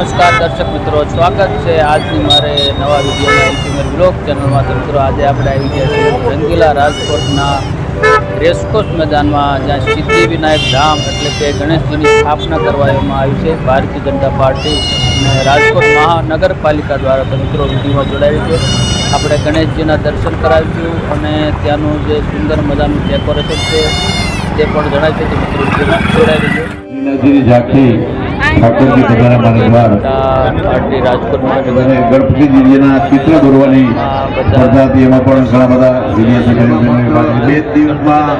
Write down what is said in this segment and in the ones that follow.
નમસ્કાર દર્શક મિત્રો, સ્વાગત છે આજની મારે નવા વિડીયોના બ્લોક બ્લોગ ચેનલમાં તો મિત્રો, આજે આપણે આવી ગયા છીએ રંગીલા રાજકોટના રેસકોર્સ મેદાનમાં, જ્યાં સિદ્ધિવિનાયક ધામ એટલે કે ગણેશજીની સ્થાપના કરવામાં આવી છે. ભારતીય જનતા પાર્ટી અને રાજકોટ મહાનગરપાલિકા દ્વારા મિત્રો વિધિમાં જોડાયું છે. આપણે ગણેશજીના દર્શન કરાવીશું અને ત્યાંનું જે સુંદર મજાનું ડેકોરેશન છે, તે પણ જણાય છે મિત્રો જોડાવી છે. ઝાંખી ઠાકોરજી બધાના મારા દ્વાર પાર્ટી રાજકોટ અને મહાનગર ગણપતિજીના ચિત્ર દોરવાની સ્પર્ધા હતી એમાં પણ ઘણા બધા ભાગ બે દિવસમાં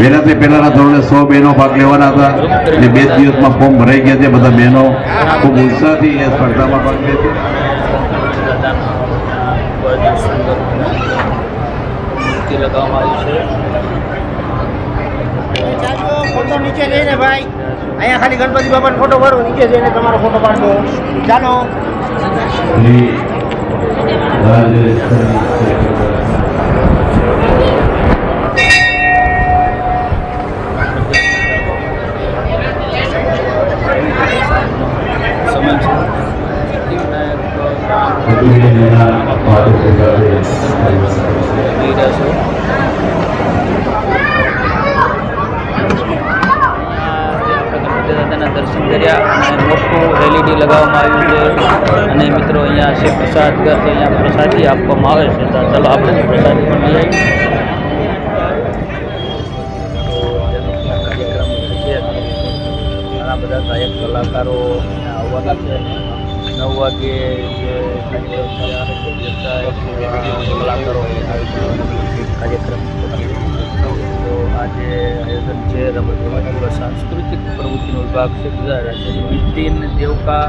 વહેલાથી પહેલાના ધોરણે સો બહેનો ભાગ લેવાના હતા. જે બે દિવસમાં ફોર્મ ભરાઈ ગયા છે બધા બહેનો. ખૂબ ઉત્સાહથી એ સ્પર્ધામાં ભાગ લે છે. લગાવવામાં આવ્યું ચાલો, ફોટો નીચે જઈને ભાઈ અહીંયા ખાલી ગણપતિ બાપાનો ફોટો પાડો નીચે જઈને તમારો ફોટો પાડો ચાલો શ્રી આપણે દાદાના દર્શન કર્યા અને મોટું એલઈડી લગાવવામાં આવ્યું છે. અને મિત્રો, અહીંયા છે પ્રસાદ ઘર તો અહીંયા પ્રસાદી આપવામાં આવે છે. તો ચાલો આપણે પ્રસાદી પણ લઈ બધા ગાયક, કલાકારો આવવાના છે. નવ વાગે જે કલાકારો કાર્યક્રમ આજે આયોજન છે રમત ગમત સાંસ્કૃતિક પ્રવૃત્તિનો વિભાગ છે ગુજરાત રાજ્યની નીતિન દેવકા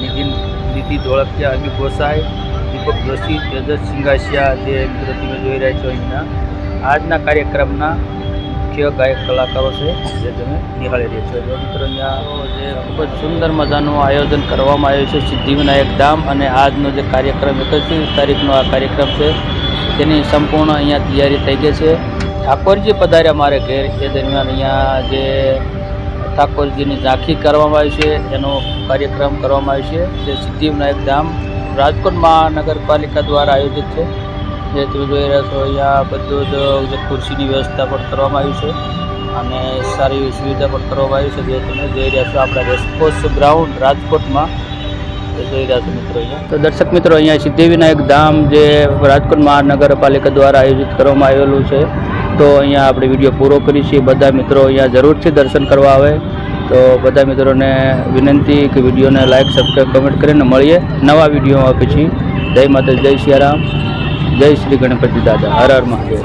નિધિન નિધિ ધોળકિયા અમી ગોસાઈ, દીપક જોશી, તેજસ સિંગાસિયા જે મિત્રો તમે જોઈ રહ્યા છો અહીંના. આજના કાર્યક્રમના મુખ્ય ગાયક કલાકારો છે જે તમે નિહાળી રહ્યા છો. જો મિત્રો જે ખૂબ જ સુંદર મજાનું આયોજન કરવામાં આવ્યું છે સિદ્ધિવિનાયક ધામ અને આજનો જે કાર્યક્રમ, એકત્રીસ તારીખનો આ કાર્યક્રમ છે, તેની સંપૂર્ણ અહીંયા તૈયારી થઈ ગઈ છે. ઠાકોરજી પધાર્યા મારે ઘેર. એ દરમિયાન અહીંયા જે ઠાકોરજીની ઝાંખી કરવામાં આવી છે, એનો કાર્યક્રમ કરવામાં આવ્યો છે. જે સિદ્ધિવિનાયક ધામ રાજકોટ મહાનગરપાલિકા દ્વારા આયોજિત છે. જે તમે જોઈ રહ્યા છો, અહીંયા બધું જ જે ખુરશીની વ્યવસ્થા પણ કરવામાં આવી છે અને સારી એવી સુવિધા પણ કરવામાં આવી છે. જે તમે જોઈ રહ્યા છો, આપણા રેસકોર્સ ગ્રાઉન્ડ રાજકોટમાં. જોઈ રહ્યા છો મિત્રો અહીંયા. તો દર્શક મિત્રો, અહીંયા સિદ્ધિવિનાયક ધામ જે રાજકોટ મહાનગરપાલિકા દ્વારા આયોજિત કરવામાં આવેલું છે. તો અહીંયા આપણે વીડિયો પૂરો કરી છીએ બધા મિત્રો અહીંયા જરૂરથી દર્શન કરવા આવે. તો બધા મિત્રોને વિનંતી કે વિડીયોને લાઇક સબસ્ક્રાઈબ કમેન્ટ કરીને મળીએ નવા વિડીયોમાં પછી. જય માતા જય સિયારામ. જય શ્રી ગણપતિ દાદા. હર હર મહાદેવ.